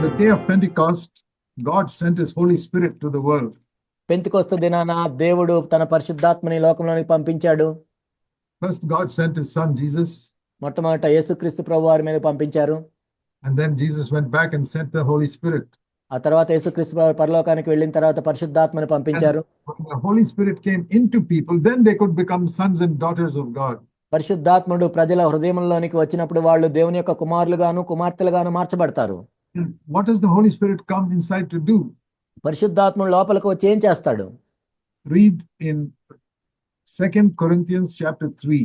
the day of Pentecost, God sent His Holy Spirit to the world. పెంతికొస్త దినాన దేవుడు తన పరిశుద్ధాత్మని లోకంలోనికి పంపించాడు First, God sent His Son Jesus, మొట్టమొదట యేసుక్రీస్తు ప్రభు వారి మీద పంపించారు and then Jesus went back and sent the Holy Spirit. ఆ తర్వాత యేసుక్రీస్తు ప్రభు పరలోకానికి వెళ్ళిన తర్వాత పరిశుద్ధాత్మని పంపించారు When the Holy Spirit came into people, then they could become sons and daughters of God. పరిశుద్ధాత్ముడు ప్రజల హృదయంలోనికి వచ్చినప్పుడు వాళ్ళు దేవుని యొక్క కుమారులుగాను కుమార్తెలుగాను మార్చబడతారు And what does the Holy Spirit come inside to do? పరిశుద్ధాత్ముడు లోపలికి వచ్చి ఏం చేస్తాడు Read in Second Corinthians chapter 3.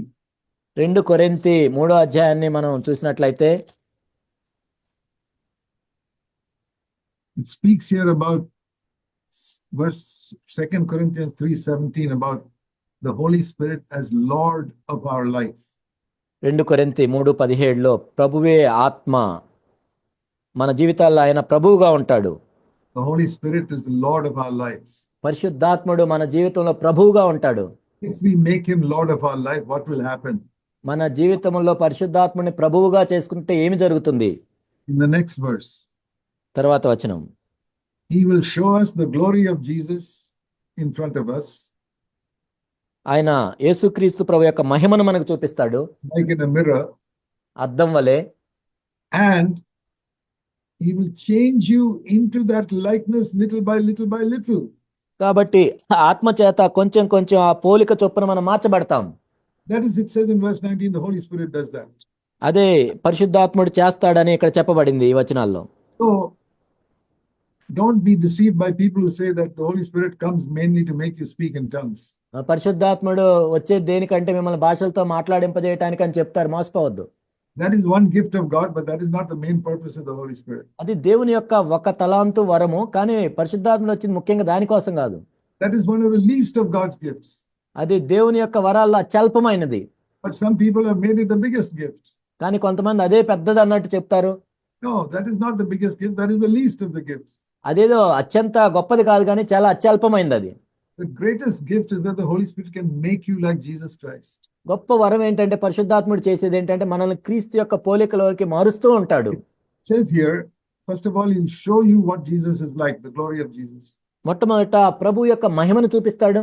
రెండు కొరింతి మూడో అధ్యాయాన్ని మనం చూసినట్లయితే It speaks here about s- verse Second Corinthians 3:17 about the Holy Spirit as Lord of our life. రెండు కొరింతి మూడు పదిహేడులో ప్రభువే ఆత్మ మన జీవితాల్లో ఆయన ప్రభువుగా ఉంటాడు. పరిశుద్ధాత్ముడు మన జీవితంలో ప్రభువుగా ఉంటాడు. మన జీవితంలో పరిశుద్ధాత్ముని ప్రభువుగా చేసుకుంటే ఏమి జరుగుతుంది? తర్వాత వచనం. ఆయన యేసుక్రీస్తు ప్రభు యొక్క మహిమను మనకు చూపిస్తాడు. అద్దం వలె. And he will change you into that likeness little by little by little. కాబట్టి ఆత్మ చేత కొంచెం కొంచెం ఆ పోలిక చొప్పున మనం మార్చబడతాం That is, it says in verse 19, the Holy Spirit does that. అదే పరిశుద్ధాత్ముడు చేస్తాడని ఇక్కడ చెప్పబడింది ఈ వచనాల్లో So don't be deceived by people who say that the Holy Spirit comes mainly to make you speak in tongues. ఆ పరిశుద్ధాత్ముడు వచ్చే దేనికంటే మిమ్మల్ని భాషలతో మాట్లాడింపజేయటానికి అని చెప్తారు మోసపోవద్దు that is one gift of God but that is not the main purpose of the Holy Spirit అది దేవుని యొక్క ఒక తలాంతు వరము కానీ పరిశుద్ధాత్మ వచ్చింది ముఖ్యంగా దాని కోసం కాదు. That is one of the least of God's gifts అది దేవుని యొక్క వరాల్లో చల్పమైనది but some people have made it the biggest gift కానీ కొంతమంది అదే పెద్దది అన్నట్టు చెప్తారు. No that is not the biggest gift that is the least of the gifts అదేదో అత్యంత గొప్పది కాదు కానీ చాలా అత్యల్పమైనది the greatest gift is that the Holy Spirit can make you like Jesus Christ గొప్ప వరం ఏంటంటే పరిశుద్ధాత్ముడు చేసేది ఏంటంటే మనల్ని క్రీస్తు యొక్క పోలికలోకి మారుస్తూ ఉంటాడు It says here, first of all, he'll show you what Jesus is like, the glory of Jesus. మొట్టమొదట ప్రభు యొక్క మహిమను చూపిస్తాడు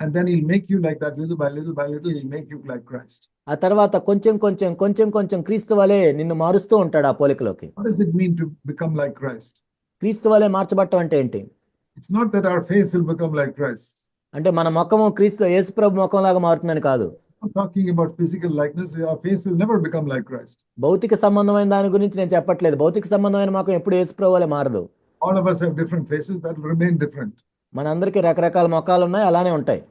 And then he'll make you like that little by little by little, he'll make you like Christ. ఆ తర్వాత కొంచెం కొంచెం కొంచెం కొంచెం క్రీస్తు వలె నిన్ను మారుస్తూ ఉంటాడు ఆ పోలికలోకి What does it mean to become like Christ? క్రీస్తు వలె మార్చబట్టం అంటే ఏంటి It's not that our face will become like Christ. అంటే మన ముఖము క్రీస్తు యేసు ప్రభు ముఖం లాగా మారుతుందని కాదు. భౌతిక సంబంధమైన దాని గురించి నేను చెప్పట్లేదు. భౌతిక సంబంధమైన ముఖం ఎప్పుడు యేసు ప్రభు వలె మారదు. All of us have different faces that remain different. మన అందరికి రకరకాల మొఖాలు ఉన్నాయి అలానే ఉంటాయి.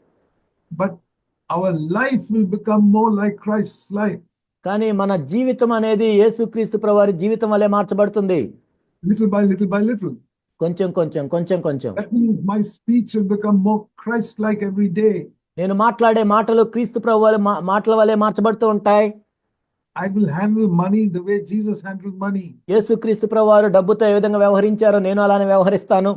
But our life will become more like Christ life కానీ మన జీవితం అనేది యేసుక్రీస్తు ప్రభు వారి జీవితం వలె మార్చబడుతుంది. Little by little by little కొంచెం కొంచెం కొంచెం కొంచెం. My speech will become more Christ like every day నేను మాట్లాడే మాటలు క్రీస్తు ప్రభువాలే మాటల వల్లే మార్చబడుతూ ఉంటాయి. I will handle money the way Jesus handle money యేసుక్రీస్తు ప్రభువారు డబ్బుతో ఏ విధంగా వ్యవహరించారో నేను అలానే వ్యవహరిస్తాను.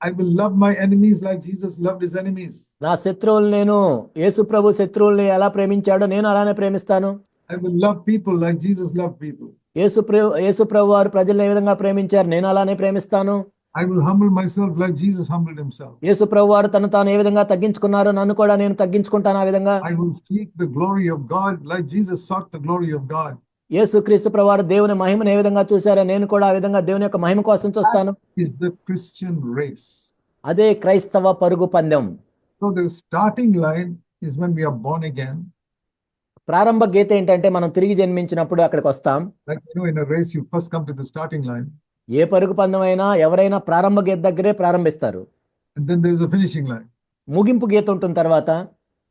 I will love my enemies like Jesus love his enemies నా శత్రువులు నేను యేసు ప్రభు శత్రువుల్ని ఎలా ప్రేమించాడో నేను అలానే ప్రేమిస్తాను. I will love people like Jesus love people యేసు ప్రభు యేసు ప్రభువారు ప్రజల్ని ఏ విధంగా ప్రేమించారు నేను అలానే ప్రేమిస్తాను. I will humble myself like Jesus humbled himself. యేసు ప్రభు వారు తను తాను ఏ విధంగా తగ్గించుకున్నారో నన్ను కూడా నేను తగ్గించుకుంటాను ఆ విధంగా I will seek the glory of God like Jesus sought the glory of God. యేసు క్రీస్తు ప్రభు వారు దేవుని మహిమను ఏ విధంగా చూశారో నేను కూడా ఆ విధంగా దేవుని యొక్క మహిమ కోసం చూస్తాను Is the Christian race. అదే క్రైస్తవ పరుగు పందెం So the starting line is when we are born again. ప్రారంభ గీత ఏంటంటే మనం తిరిగి జన్మించినప్పుడు అక్కడికి వస్తాం Like you know, in a race, you first come to the starting line, ఏ పరుగు పందం అయినా ఎవరైనా ప్రారంభ గీత దగ్గరే ప్రారంభిస్తారు. ఫినిషింగ్ లైన్ ముగింపు గీత ఉంటుంది తర్వాత.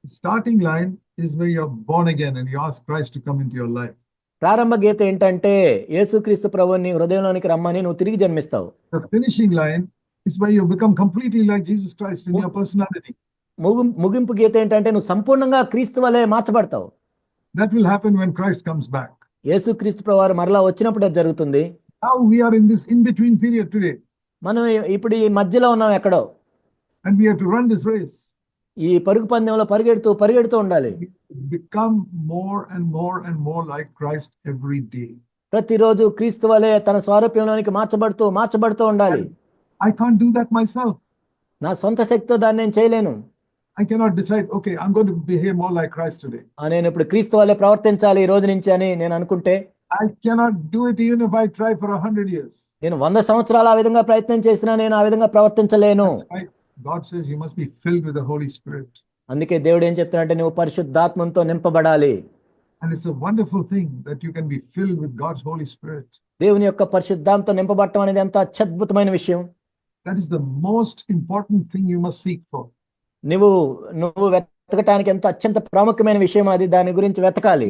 Starting line is way your born again and you ask to come into your life ప్రారంభ గీత ఏంటంటే యేసుక్రీస్తు ప్రభువుని హృదయంలోనికి రమ్మని నువ్వు తిరిగి జన్మిస్తావు. Finishing line is why you become completely like ముగింపు గీత ఏంటంటే నువ్వు సంపూర్ణంగా క్రీస్తు వలె మార్చబడతావు. That will happen when Christ comes back యేసుక్రీస్తు ప్రభువు మరలా వచ్చినప్పుడు అది జరుగుతుంది. Now we are in this in between period today, మనం ఇప్పుడు ఈ మధ్యలో ఉన్నాం ఎక్కడో and we have to run this race. ఈ పరుగు పందెంలో పరిగెడుతూ పరిగెడుతూ ఉండాలి Become more and more and more like Christ every day. ప్రతిరోజు క్రీస్తు వలె తన స్వారూప్యంలోనికి మార్చబడుతూ మార్చబడుతూ ఉండాలి I can't do that myself. నా సొంత శక్తితో దాన్ని నేను చేయలేను I cannot decide, okay, I'm going to behave more like Christ today. ఆ, నేను ఇప్పుడు క్రీస్తు వల్లే ప్రవర్తించాలి ఈ రోజు నుంచి అని నేను అనుకుంటే I cannot do it even if I try for hundred years నేను వంద సంవత్సరాలు ఆ విధంగా ప్రయత్నం చేసినా నేను ఆ విధంగా ప్రవర్తించలేను. God says you must be filled with the Holy Spirit అందుకే దేవుడు ఏం చెప్తున్నాడంటే నువ్వు పరిశుద్ధాత్మంతో నింపబడాలి. And it's a wonderful thing that you can be filled with God's Holy Spirit దేవుని యొక్క పరిశుద్ధాంతో నింపబడటం అనేది ఎంత అత్యద్భుతమైన విషయం. That is the most important thing you must seek for నువ్వు నువ్వు వెతకడానికి ఎంత అత్యంత ప్రాముఖ్యమైన విషయం అది. దాని గురించి వెతకాలి.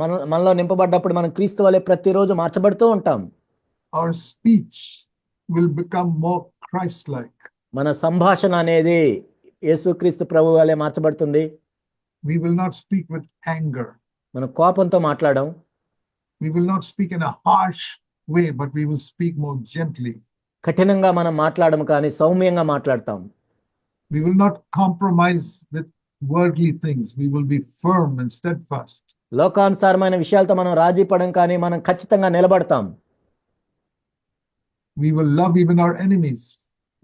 మన మనలో నింపబడ్డప్పుడు మనం క్రీస్తు వలె ప్రతిరోజు మార్చబడుతూ ఉంటాం. Our speech will become more Christ like మన సంభాషణ అనేది యేసుక్రీస్తు ప్రభు వలె మార్చబడుతుంది. We will not speak with anger మన కోపంతో మాట్లాడడం. We will not speak in a harsh way but we will speak more gently కఠినంగా మనం మాట్లాడడం కానీ సౌమ్యంగా మాట్లాడతాం. We will not compromise with worldly things we will be firm and steadfast లోకానుసారమైన విషయాలతో మనం రాజీ పడం కానీ మనం ఖచ్చితంగా నిలబడతాం We will love even our enemies.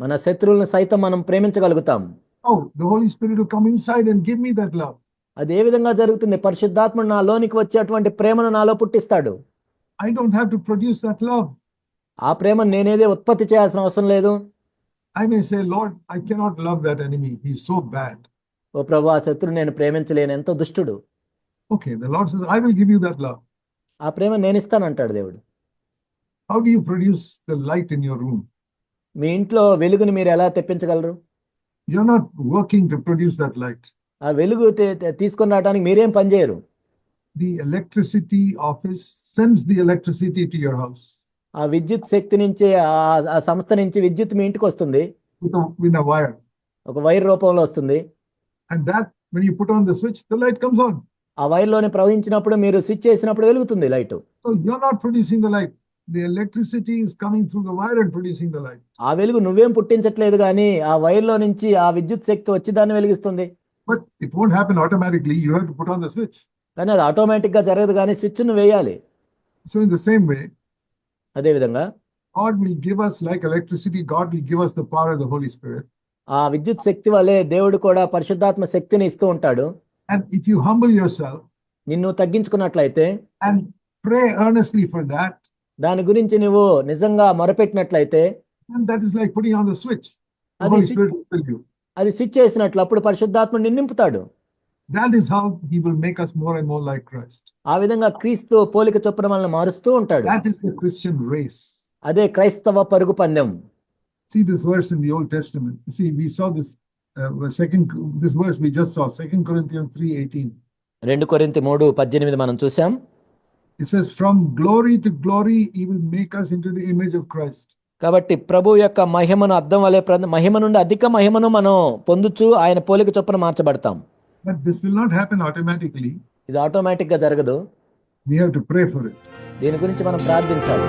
మన శత్రువులను సైతం మనం ప్రేమించగలుగుతాం Oh, the Holy Spirit will come inside and give me that love. అది ఏ విధంగా జరుగుతుంది పరిశుద్ధాత్ముడు నాలోనికి వచ్చేటువంటి ప్రేమను నాలో పుట్టిస్తాడు I don't have to produce that love. ఆ ప్రేమను నేనేదే ఉత్పత్తి చేయాల్సిన అవసరం లేదు I may say, Lord, I cannot love that enemy. He's so bad. ఓ ప్రభు ఆ శత్రువు నేను ప్రేమించలేను ఎంతో దుష్టుడు Okay, the Lord says, I will give you that love. ఆ ప్రేమ నేను ఇస్తానంటాడు దేవుడు How do you produce the light in your room? మీ ఇంట్లో వెలుగుని మీరు ఎలా తెప్పించగలరు You're not working to produce that light. ఆ వెలుగు te- te- తీసుకొని రావడానికి మీరేం పని చేయరు The electricity office sends the electricity to your house ఆ విద్యుత్ శక్తి నుంచి ఆ- ఆ సంస్థ నుంచి విద్యుత్ మీ ఇంటికి వస్తుంది with a, with a wire. ఒక వైర్ రూపంలో వస్తుంది And that, when you put on the switch, the light comes on. ఆ వైర్లోని ప్రవహించినప్పుడు మీరు స్విచ్ చేసినప్పుడు వెలుగుతుంది లైట్ ఆ వెలుగు నువ్వేం పుట్టించట్లేదు కానీ ఆ వైర్లో నుంచి ఆ విద్యుత్ శక్తి వచ్చి దాన్ని వెలిగిస్తుంది. But it won't happen you have switch ఆటోమేటిక్గా జరగదు కానీ స్విచ్ను వేయాలి. So in the same way అదే విధంగా God will give us like electricity God will give us the power of the Holy Spirit ఆ విద్యుత్ శక్తి వల్లే దేవుడు కూడా పరిశుద్ధాత్మ శక్తిని ఇస్తూ ఉంటాడు. And if you humble yourself నిన్ను తగ్గించుకున్నట్లయితే and pray earnestly for that, దాని గురించి నువ్వు నిజంగా మొరపెట్టినట్లయితే then that is like putting on the switch. The అది Holy స్వి- Spirit will fill you. అది స్విచ్ చేసినట్లు అప్పుడు పరిశుద్ధాత్మ నింపుతాడు That is how He will make us more and more like Christ. ఆ విధంగా క్రీస్తు పోలిక చొప్పున మనల్ని మారుస్తూ ఉంటాడు That is the Christian race. అదే క్రైస్తవ పరుగు పందెం See this verse in the Old Testament. See, we saw this second this verse we just saw second Corinthian three eighteen రెండు కొరింత మూడు పద్దెనిమిది మనం చూసాం. ఇట్ ఫ్రమ్ గ్లోరీ గ్లోరీ ఈ విల్ మేక్ ఇమేజ్ ఆఫ్ కాబట్టి ప్రభు యొక్క మహిమను అర్థం వలె మహిమ నుండి అధిక మహిమను మనం పొందుచు ఆయన పోలిక చొప్పున మార్చబడతాం. This will not happen automatically ఇది ఆటోమేటిక్గా జరగదు. వి హావ్ టు ప్రే దీని గురించి మనం ప్రార్థించాలి.